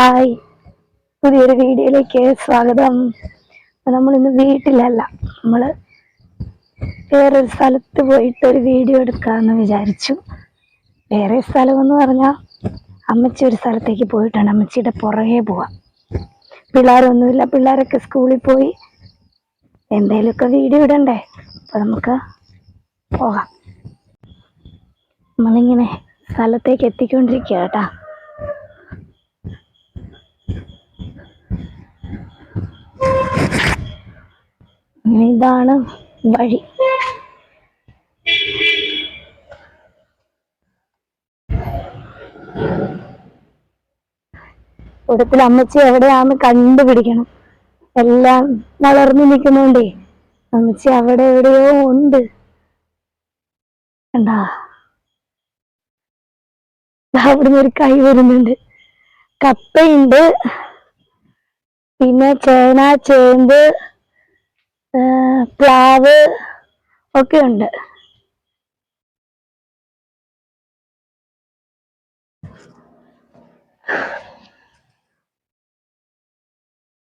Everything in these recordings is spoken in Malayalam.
ഹായ്. പുതിയൊരു വീഡിയോയിലേക്ക് സ്വാഗതം. നമ്മളിന്ന് വീട്ടിലല്ല നമ്മൾ വേറൊരു സ്ഥലത്ത് പോയിട്ട് ഒരു വീഡിയോ എടുക്കാമെന്ന് വിചാരിച്ചു. വേറെ സ്ഥലമെന്ന് പറഞ്ഞാൽ അമ്മച്ചി ഒരു സ്ഥലത്തേക്ക് പോയിട്ടാണ്. അമ്മച്ചിയുടെ പുറകെ പോവാം. പിള്ളേരൊന്നുമില്ല പിള്ളേരൊക്കെ സ്കൂളിൽ പോയി. എന്തേലുമൊക്കെ വീഡിയോ ഇടണ്ടേ? അപ്പൊ നമുക്ക് പോകാം. നമ്മളിങ്ങനെ സ്ഥലത്തേക്ക് എത്തിക്കൊണ്ടിരിക്കുക കേട്ടാ. ഇതാണ് വഴി? കൂട്ടത്തിൽ അമ്മച്ചി എവിടെയാന്ന് കണ്ടുപിടിക്കണം. എല്ലാം വളർന്നു നിൽക്കുന്നോണ്ടേ അമ്മച്ചി അവിടെ എവിടെയോ ഉണ്ട്. കണ്ടാ അവിടുന്ന് ഒരു കൈ വരുന്നുണ്ട്. കപ്പയുണ്ട്. പിന്നെ ചേന ചേമ്പ് പ്ലാവ് ഒക്കെ ഉണ്ട്.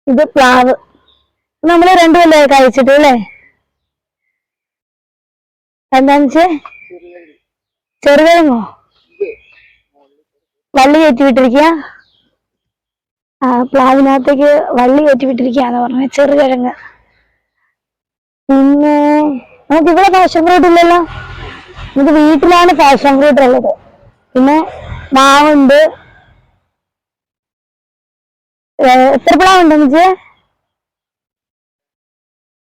ഇത് പ്ലാവ്. നമ്മൾ രണ്ടു കൊല്ലമായി കഴിച്ചിട്ട് അല്ലേ? എന്താന്ന് വെച്ചേ? ചെറുകിഴങ്ങോ വള്ളി കയറ്റി വിട്ടിരിക്കുക പ്ലാവിനകത്തേക്ക് വള്ളി കയറ്റി വിട്ടിരിക്കുകയാന്ന് പറഞ്ഞ ചെറുകിഴങ്ങ് പിന്നെ നമുക്ക് ഇവിടെ പാഷൻ ഫ്രൂട്ട് ഇല്ലല്ലോ. നമുക്ക് വീട്ടിലാണ് ഫാഷൻ ഫ്രൂട്ട് ഉള്ളത്. പിന്നെ മാവുണ്ട്. എത്ര പ്ലാവുണ്ട് മിജെ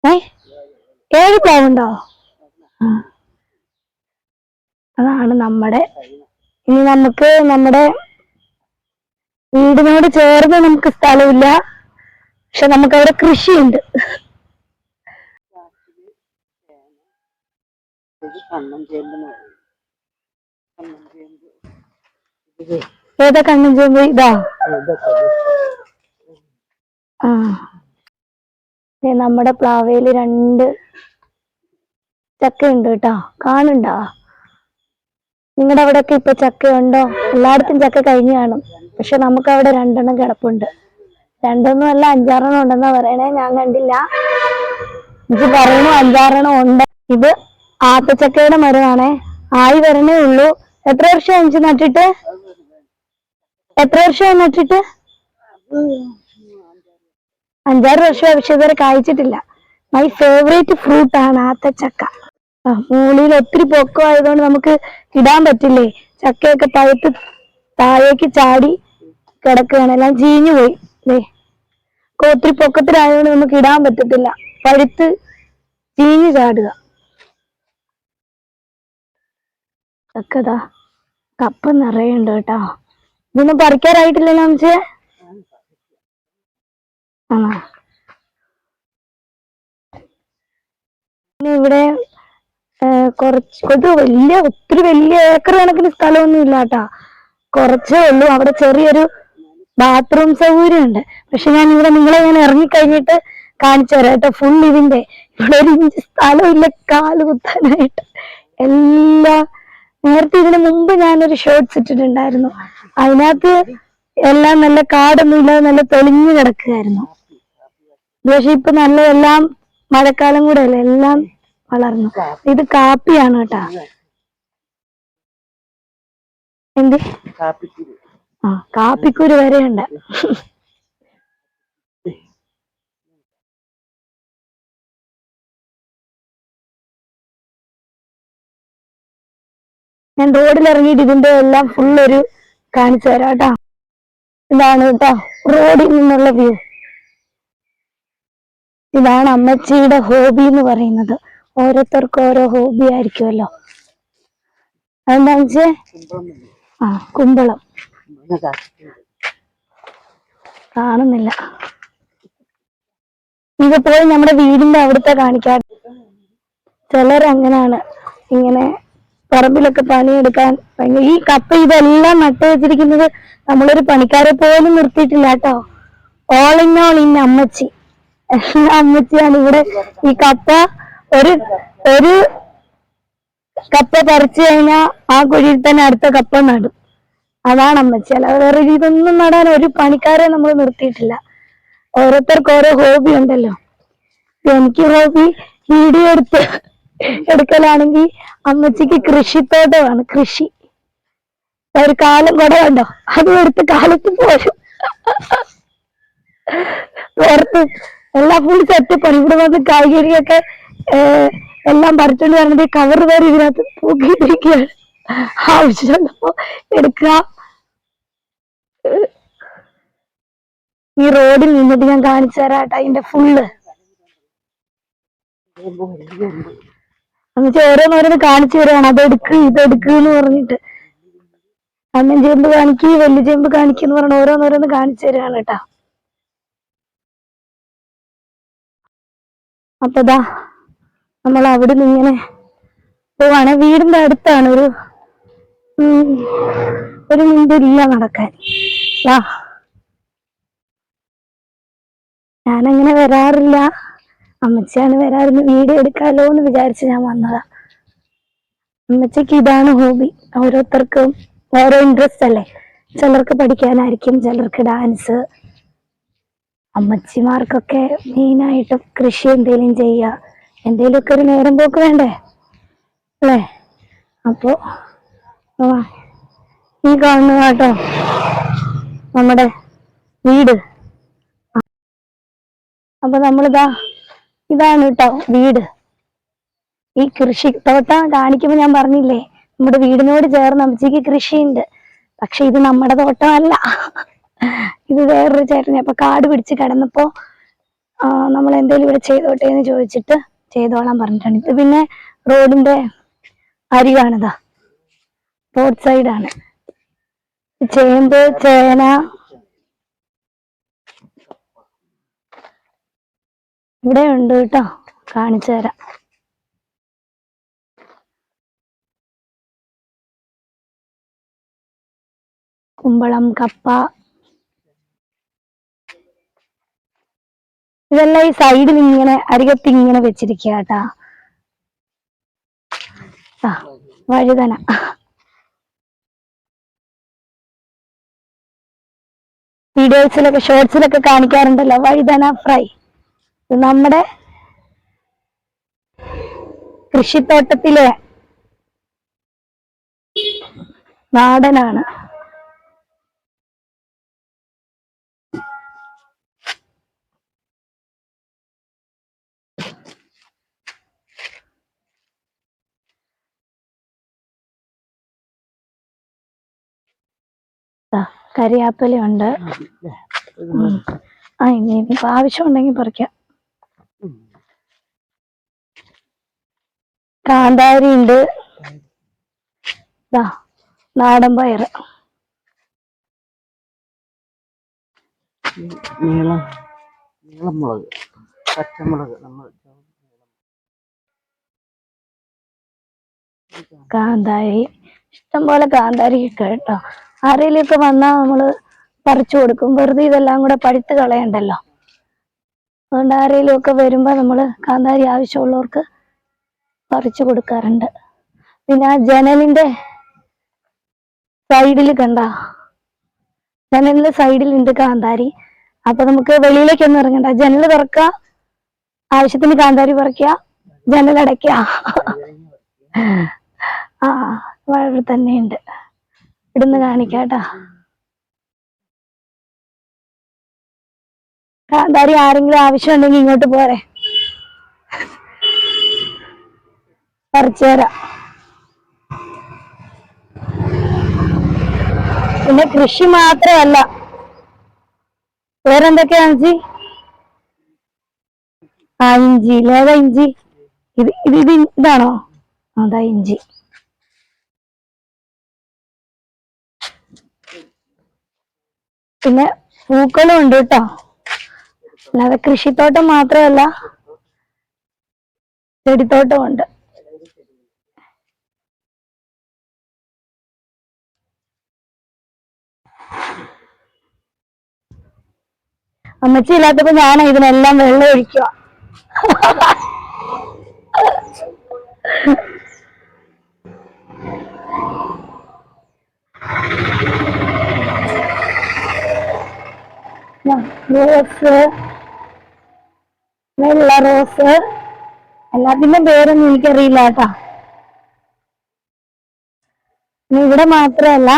ഏ? ഏഴ് പ്ലാവുണ്ടോ? അതാണ് നമ്മുടെ ഇനി നമുക്ക് നമ്മുടെ വീടിനോട് ചേർന്ന് നമുക്ക് സ്ഥലമില്ല. പക്ഷെ നമുക്ക് അവിടെ കൃഷിയുണ്ട്. ഇത് കണ്ണൻ ചേമ്പ് ഇത് ഏതാ ഇതാ. ആ നമ്മുടെ പ്ലാവയിൽ രണ്ട് ചക്കയുണ്ട് ഉണ്ട് കേട്ടോ. കാണുണ്ടോ നിങ്ങളുടെ അവിടെ ഒക്കെ ഇപ്പൊ ചക്കയുണ്ടോ? എല്ലായിടത്തും ചക്ക കഴിഞ്ഞു കാണും. പക്ഷെ നമുക്ക് അവിടെ രണ്ടെണ്ണം കിടപ്പുണ്ട്. രണ്ടൊന്നും അല്ല അഞ്ചാറെണ്ണം ഉണ്ടെന്നാ പറയണേ. ഞാൻ കണ്ടില്ല. എനിക്ക് പറയണു അഞ്ചാറെണ്ണം ഉണ്ട്. ഇത് ആത്തച്ചക്കയുടെ മരമാണേ ആയി വരണേ ഉള്ളൂ. എത്ര വർഷം അഞ്ച് നട്ടിട്ട്? എത്ര വർഷം നട്ടിട്ട്? അഞ്ചാറ് വർഷം പക്ഷെ ഇതുവരെ കായ്ച്ചിട്ടില്ല. മൈ ഫേവറേറ്റ് ഫ്രൂട്ട് ആണ് ആത്തച്ചക്ക. മൂളിയിൽ ഒത്തിരി പൊക്കം ആയതുകൊണ്ട് നമുക്ക് ഇടാൻ പറ്റില്ലേ? ചക്കയൊക്കെ പഴുത്ത് താഴേക്ക് ചാടി കിടക്കുകയാണ്. എല്ലാം ചീഞ്ഞു പോയി അല്ലേ? ഒത്തിരി പൊക്കത്തിലായതുകൊണ്ട് നമുക്ക് ഇടാൻ പറ്റത്തില്ല. പഴുത്ത് ചീഞ്ഞു ചാടുക. ചക്കതാ കപ്പ നിറയുണ്ട് കേട്ടോ. ഇതൊന്നും പറിക്കാറായിട്ടില്ലല്ലോ അമ്മച്ചേ? പിന്നെ ഇവിടെ കൊറച്ച് ഇത് വലിയ ഒത്തിരി വലിയ ഏക്കർ കണക്കിന് സ്ഥലമൊന്നും ഇല്ല കൊറച്ചേ കുറച്ചേ ഉള്ളൂ. അവിടെ ചെറിയൊരു ബാത്റൂം സൗകര്യം ഉണ്ട് പക്ഷെ ഞാൻ ഇവിടെ നിങ്ങളെ ഞാൻ ഇറങ്ങിക്കഴിഞ്ഞിട്ട് കാണിച്ചു തരാം കേട്ടോ. ഫുൾ ഇതിന്റെ. ഇവിടെ ഒരു ഇഞ്ച് സ്ഥലമില്ല കാൽ കുത്താനായിട്ട്. എല്ലാ നേരത്തെ ഇതിന് മുമ്പ് ഞാനൊരു ഷോർട്സ് ഇട്ടിട്ടുണ്ടായിരുന്നു. അതിനകത്ത് എല്ലാം നല്ല കാടൊന്നും ഇല്ലാതെ നല്ല തെളിഞ്ഞു കിടക്കുകയായിരുന്നു. പക്ഷെ ഇപ്പൊ നല്ല എല്ലാം മഴക്കാലം കൂടെ അല്ലേ എല്ലാം വളർന്നു. ഇത് കാപ്പിയാണ് കേട്ടാ. എന്ത്? ആ കാപ്പിക്കുരു വരെ ഞാൻ റോഡിൽ ഇറങ്ങിയിട്ട് ഇതിന്റെ എല്ലാം ഫുൾ ഒരു കാണിച്ചു തരാം കേട്ടാ. ഇതാണ് കേട്ടോ റോഡിൽ നിന്നുള്ള വ്യൂ ഇതാണ് അമ്മച്ചിയുടെ ഹോബി എന്ന് പറയുന്നത്. ഓരോരുത്തർക്കും ഓരോ ഹോബി ആയിരിക്കുമല്ലോ. അതെന്താ വെച്ചേ ആ കുമ്പളം. കാണുന്നില്ല. ഇത് നമ്മുടെ വീടിന്റെ അവിടുത്തെ കാണിക്കാൻ ചിലരങ്ങനാണ് ഇങ്ങനെ പറമ്പിലൊക്കെ പണിയെടുക്കാൻ ഭയങ്കര ഈ കപ്പ ഇതെല്ലാം നട്ടു വെച്ചിരിക്കുന്നത് നമ്മളൊരു പണിക്കാരെ പോലും നിർത്തിയിട്ടില്ല കേട്ടോ. ഓൾ ഇൻ ഓൾ ഇൻ അമ്മച്ചി. അമ്മച്ചിയാണ് ഇവിടെ ഈ കപ്പ ഒരു ഒരു കപ്പ പറിച്ചു കഴിഞ്ഞാൽ ആ കുഴിയിൽ തന്നെ അടുത്ത കപ്പ നടും. അതാണ് അമ്മച്ചി. അല്ലാതെ വേറെ ഇതൊന്നും നടാൻ ഒരു പണിക്കാരെ നമ്മൾ നിർത്തിയിട്ടില്ല. ഓരോരുത്തർക്ക് ഓരോ ഹോബി ഉണ്ടല്ലോ. എനിക്ക് ഹോബി വീഡിയോ എടുത്ത് എടുക്കലാണെങ്കിൽ അമ്മച്ചിക്ക് കൃഷിത്തോട്ടമാണ് കൃഷി. ഒരു കാലം കൂടെ ഉണ്ടോ അത് എടുത്ത് കാലത്ത് പോരും. വേർത്ത് എല്ലാം ഫുൾ സെറ്റപ്പാണ് ഇവിടെ വന്ന് കായികരിയൊക്കെ എല്ലാം പറിച്ചോണ്ട് വരണത് കവർ വരെ ഇതിനകത്ത് പൂക്കിയിട്ടിരിക്കുകയാണ് ആവശ്യമുള്ളപ്പോ എടുക്കുക ഈ റോഡിൽ നിന്നിട്ട് ഞാൻ കാണിച്ചു തരാട്ടാ അതിന്റെ ഫുള്ള് എന്നിട്ട് ഓരോന്നോരോന്ന് കാണിച്ചു തരാണ്. അതെടുക്ക് ഇതെടുക്ക് എന്ന് പറഞ്ഞിട്ട്. അണ്ണൻ ചേമ്പ് കാണിക്ക് വലിയ ചേമ്പ് കാണിക്കെന്ന് പറഞ്ഞ ഓരോന്നോരോന്ന് കാണിച്ചു തരാണ് കേട്ടാ. അപ്പതാ നമ്മൾ അവിടെ നിന്ന് ഇങ്ങനെ പോവാണ്. വീടിന്റെ അടുത്താണ് ഒരു ഒരു മിനിറ്റില്ല നടക്കാൻ. ഞാനങ്ങനെ വരാറില്ല. അമ്മച്ചിയാണ് വരാറുണ്ട് വീഡിയോ എടുക്കാലോ എന്ന് വിചാരിച്ച് ഞാൻ വന്നതാ. അമ്മച്ചിക്ക് ഇതാണ് ഹോബി. ഓരോരുത്തർക്കും ഓരോ ഇൻട്രസ്റ്റ് അല്ലേ? ചിലർക്ക് പഠിക്കാനായിരിക്കും ചിലർക്ക് ഡാൻസ് അമ്മച്ചിമാർക്കൊക്കെ മെയിനായിട്ടും കൃഷി എന്തെങ്കിലും ചെയ്യുക എന്തെങ്കിലുമൊക്കെ ഒരു നേരം പോക്ക് വേണ്ടേ? അല്ലേ? അപ്പോ ആ, ഈ കാണുന്ന കേട്ടോ. നമ്മുടെ വീട്. അപ്പൊ നമ്മളിതാ ഇതാണ് കേട്ടോ വീട്. ഈ കൃഷി തോട്ടം കാണിക്കുമ്പോ ഞാൻ പറഞ്ഞില്ലേ നമ്മുടെ വീടിനോട് ചേർന്ന് അമ്മച്ചിക്ക് കൃഷിയുണ്ട്. പക്ഷെ ഇത് നമ്മുടെ തോട്ടമല്ല. ഇത് വേറൊരു ചേട്ടനെ അപ്പൊ കാട് പിടിച്ച് കിടന്നപ്പോ നമ്മൾ എന്തേലും ഇവിടെ ചെയ്തോട്ടെ എന്ന് ചോദിച്ചിട്ട് ചെയ്തോളാൻ പറഞ്ഞിട്ടുണ്ട് ഇത് പിന്നെ റോഡിന്റെ അരികാണിതാ റോഡ് സൈഡാണ്. ചേമ്പ് ചേന ഇവിടെ ഉണ്ട് കേട്ടോ. കാണിച്ചു തരാം. കുമ്പളം കപ്പ. ഇതെല്ലാം ഈ സൈഡിൽ ഇങ്ങനെ അരികത്ത് ഇങ്ങനെ വെച്ചിരിക്കുക കേട്ടാ. ആ വഴുതന. വീഡിയോസിലൊക്കെ ഷോർട്സിലൊക്കെ കാണിക്കാറുണ്ടല്ലോ വഴുതന ഫ്രൈ. നമ്മുടെ കൃഷിത്തോട്ടത്തിലെ നാടനാണ്. കരിയാപ്പലുണ്ട് കരിയാപ്പലയുണ്ട്. ആ ഇനി ഇനിയിപ്പോ ആവശ്യമുണ്ടെങ്കിൽ പറിക്കാം. കാന്താരി ഉണ്ട് നാടൻ പയർ നീളം നീളം മുളക് പച്ചമുളക് നമ്മൾ കാന്താരി. ഇഷ്ടംപോലെ കാന്താരി ഒക്കെ കേട്ടോ. ആരെങ്കിലുമൊക്കെ വന്നാൽ നമ്മൾ പറിച്ചു കൊടുക്കും. വെറുതെ ഇതെല്ലാം കൂടെ പഴുത്ത് കളയണ്ടല്ലോ. അതുകൊണ്ട് ആരെങ്കിലും ഒക്കെ വരുമ്പോ നമ്മൾ കാന്താരി ആവശ്യമുള്ളവർക്ക് പറിച്ചു കൊടുക്കാറുണ്ട്. പിന്നെ ആ ജനലിന്റെ സൈഡിൽ കണ്ട? ജനലിന്റെ സൈഡിലുണ്ട് കാന്താരി. അപ്പൊ നമുക്ക് വെളിയിലേക്കൊന്നും ഇറങ്ങണ്ട. ജനൽ തുറക്ക ആവശ്യത്തിന് കാന്താരി പറിക്കുക. ജനലടയ്ക്കുക ആ വളരെ തന്നെയുണ്ട്. ഇടുന്ന് കാണിക്കാട്ടാ കാന്താരി ആരെങ്കിലും ആവശ്യമുണ്ടെങ്കിൽ ഇങ്ങോട്ട് പോരെ. പറിച്ചു തരാം. പിന്നെ കൃഷി മാത്രമല്ല. വേറെന്തൊക്കെയാ ഇഞ്ചി ആ ഇഞ്ചി. ഇല്ലേതാ ഇഞ്ചി. ഇത് ഇത് ഇത് ഇതാണോ? അതാ ഇഞ്ചി. പിന്നെ പൂക്കളും ഉണ്ട് കേട്ടോ. അല്ലാതെ കൃഷിത്തോട്ടം മാത്രമല്ല ചെടിത്തോട്ടം ഉണ്ട്. അമ്മച്ചി ഇല്ലാത്തപ്പോ ഞാൻ ഇതിനെല്ലാം വെള്ളം ഒഴിക്കുക. റോസ്. വെള്ള റോസ്. എല്ലാത്തിന്റെ പേരൊന്നും എനിക്കറിയില്ല കേട്ടാ. ഇവിടെ മാത്രമല്ല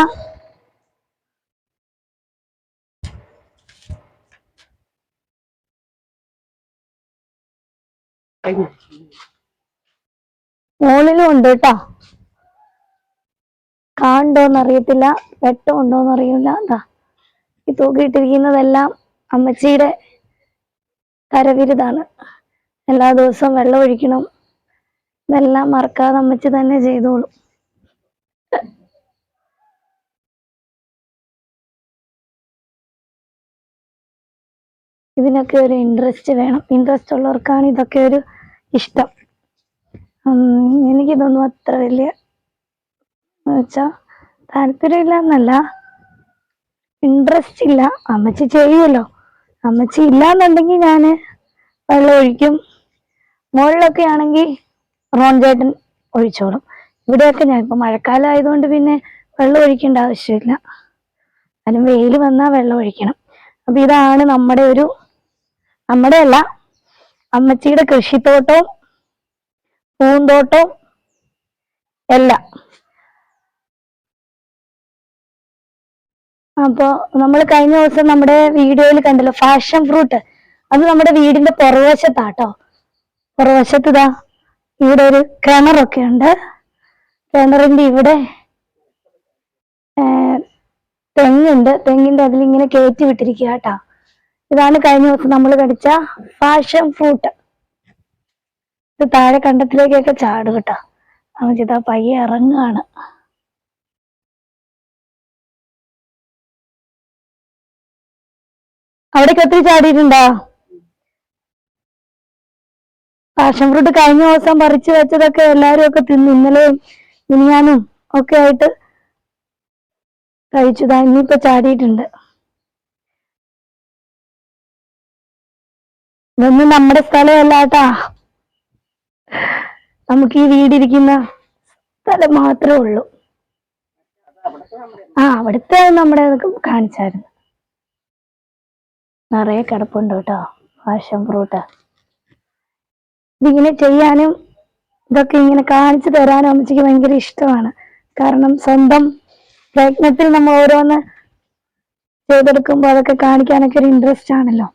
മുകളിലും ഉണ്ട് കേട്ടോ കാണണ്ടോന്ന് അറിയത്തില്ല വെട്ടമുണ്ടോന്ന് അറിയില്ല എന്താ ഈ തൂക്കിയിട്ടിരിക്കുന്നതെല്ലാം അമ്മച്ചിയുടെ കരവിരുതാണ്. എല്ലാ ദിവസവും വെള്ളം ഒഴിക്കണം. ഇതെല്ലാം മറക്കാതെ അമ്മച്ചി തന്നെ ചെയ്തോളും. ഇതിനൊക്കെ ഒരു ഇൻട്രസ്റ്റ് വേണം. ഇൻട്രസ്റ്റ് ഉള്ളവർക്കാണ് ഇതൊക്കെ ഒരു ഇഷ്ടം. എനിക്കിതൊന്നും അത്ര വലിയ വെച്ചാ താല്പര്യമില്ല എന്നല്ല ഇൻട്രസ്റ്റ് ഇല്ല. അമ്മച്ചി ചെയ്യുമല്ലോ അമ്മച്ചി ഇല്ലാന്നുണ്ടെങ്കിൽ ഞാൻ വെള്ളം ഒഴിക്കും. മുകളിലൊക്കെ ആണെങ്കിൽ റോൺ ചേട്ടൻ ഒഴിച്ചോളും. ഇവിടെയൊക്കെ ഞാൻ ഇപ്പം മഴക്കാലം ആയതുകൊണ്ട് പിന്നെ വെള്ളം ഒഴിക്കേണ്ട ആവശ്യമില്ല. അതിന് വെയിൽ വന്നാൽ വെള്ളം ഒഴിക്കണം. അപ്പം ഇതാണ് നമ്മുടെ ഒരു നമ്മുടെ അല്ല അമ്മച്ചിയുടെ കൃഷിത്തോട്ടവും പൂന്തോട്ടവും എല്ലാം. അപ്പോ നമ്മൾ കഴിഞ്ഞ ദിവസം നമ്മുടെ വീഡിയോയിൽ കണ്ടല്ലോ ഫാഷൻ ഫ്രൂട്ട് അത് നമ്മുടെ വീടിന്റെ പുറവശത്താട്ടോ. പുറവശത്ത് ഇതാ ഇവിടെ ഒരു കിണറൊക്കെ ഉണ്ട്. കിണറിന്റെ ഇവിടെ തെങ്ങുണ്ട്. തെങ്ങിന്റെ അതിലിങ്ങനെ കയറ്റി വിട്ടിരിക്കുക കേട്ടോ ഇതാണ് കഴിഞ്ഞ ദിവസം നമ്മൾ കടിച്ച ഫാഷൻ ഫ്രൂട്ട്. ഇത് താഴെ കണ്ടത്തിലേക്കൊക്കെ ചാടും കേട്ടോ. അവൻ പയ്യെ ഇറങ്ങുകയാണ് അവിടേക്ക് ഒത്തിരി ചാടിയിട്ടുണ്ടോ? പാഷൻ ഫ്രൂട്ട് കഴിഞ്ഞ ദിവസം പറിച്ചു വെച്ചതൊക്കെ എല്ലാരും ഒക്കെ തിന്നു ഇന്നലെയും മിനിയാനും ഒക്കെ ആയിട്ട് കഴിച്ചതാ ഇനിയിപ്പോ ചാടിയിട്ടുണ്ട്. ഇതൊന്നും നമ്മുടെ സ്ഥലമല്ല കേട്ടാ നമുക്ക് ഈ വീടിരിക്കുന്ന സ്ഥലം മാത്രമേ ഉള്ളൂ. ആ അവിടുത്തെ നമ്മുടെ കാണിച്ചായിരുന്നു. നിറയെ കിടപ്പുണ്ട് കേട്ടോ പാഷൻ ഫ്രൂട്ട്. ഇതിങ്ങനെ ചെയ്യാനും ഇതൊക്കെ ഇങ്ങനെ കാണിച്ചു തരാനും അമ്മച്ചിക്ക് ഭയങ്കര ഇഷ്ടമാണ്. കാരണം സ്വന്തം പ്രയത്നത്തിൽ നമ്മൾ ഓരോന്ന് ചെയ്തെടുക്കുമ്പോൾ അതൊക്കെ കാണിക്കാനൊക്കെ ഒരു ഇൻട്രസ്റ്റ് ആണല്ലോ.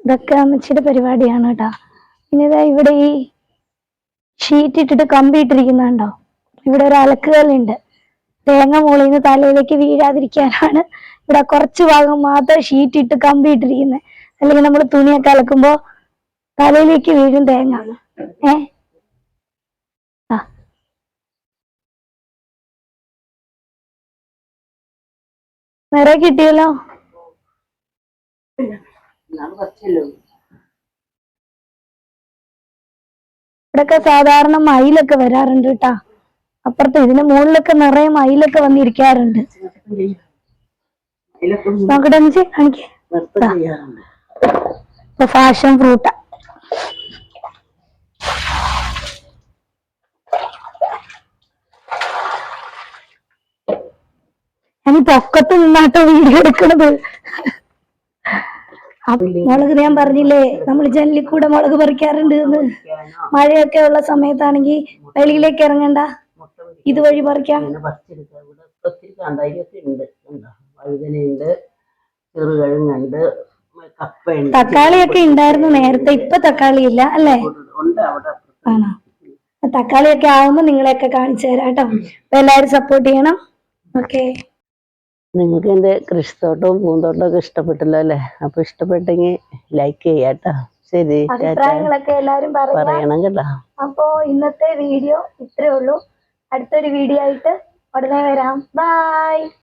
ഇതൊക്കെ അമ്മച്ചിയുടെ പരിപാടിയാണ് കേട്ടോ. പിന്നെ ഇതാ ഇവിടെ ഈ ഷീറ്റ് ഇട്ടിട്ട് കമ്പി ഇട്ടിരിക്കുന്നുണ്ടോ? ഇവിടെ ഒരു അലക്കുകല്ലുണ്ട് തേങ്ങ മുകളിൽ നിന്ന് തലയിലേക്ക് വീഴാതിരിക്കാനാണ് ഇവിടെ കുറച്ച് ഭാഗം മാത്രം ഷീറ്റ് ഇട്ട് കമ്പി ഇട്ടിരിക്കുന്നത് അല്ലെങ്കിൽ നമ്മൾ തുണിയൊക്കെ അലക്കുമ്പോ തലയിലേക്ക് വീഴും തേങ്ങ. ഏ? നിറയെ കിട്ടിയല്ലോ? നാളെ പറിച്ചല്ലോ ഇവിടൊക്കെ സാധാരണ മയിലൊക്കെ വരാറുണ്ട് കേട്ടാ അപ്പുറത്ത് ഇതിന്റെ മുകളിലൊക്കെ നിറയെ മയിലൊക്കെ വന്നിരിക്കാറുണ്ട്. നോക്കട്ടെ കാണിക്കേ. ഇപ്പൊ ഫാഷൻ ഫ്രൂട്ടാ. ഞാൻ ഈ പൊക്കത്ത് നിന്നാട്ടോ വീഡിയോ എടുക്കണത്. മുളക് ഞാൻ പറഞ്ഞില്ലേ നമ്മൾ ജനലിൽ കൂടെ മുളക് പറിക്കാറുണ്ട് എന്ന്. മഴയൊക്കെ ഉള്ള സമയത്താണെങ്കിൽ വെളിയിലേക്ക് ഇറങ്ങണ്ട. ഇതുവഴി പറിക്കാം. ഒത്തിരി കാന്താരിയൊക്കെ ഉണ്ട്. കണ്ടോ വഴുതനയുണ്ട് ചെറുകിഴങ്ങുണ്ട് കപ്പയുണ്ട്. തക്കാളിയൊക്കെ ഉണ്ടായിരുന്നു നേരത്തെ ഇപ്പൊ തക്കാളി ഇല്ല അല്ലേ? ഉണ്ട് അവിടെ. ആണോ? തക്കാളിയൊക്കെ ആവുമ്പോ നിങ്ങളെയൊക്കെ കാണിച്ചു തരാം കേട്ടോ. അപ്പൊ എല്ലാരും സപ്പോർട്ട് ചെയ്യണം. ഓക്കെ നിങ്ങൾക്ക് എന്റെ കൃഷിത്തോട്ടവും പൂന്തോട്ടവും ഒക്കെ ഇഷ്ടപ്പെട്ടല്ലോ അല്ലേ? അപ്പൊ ഇഷ്ടപ്പെട്ടെങ്കിൽ ലൈക്ക് ചെയ്യാട്ടോ ശരി അഭിപ്രായങ്ങളൊക്കെ എല്ലാരും പറയണം കേട്ടോ. അപ്പോ ഇന്നത്തെ വീഡിയോ ഇത്രേ ഉള്ളൂ. അടുത്തൊരു വീഡിയോ ആയിട്ട് ഉടനെ വരാം. ബൈ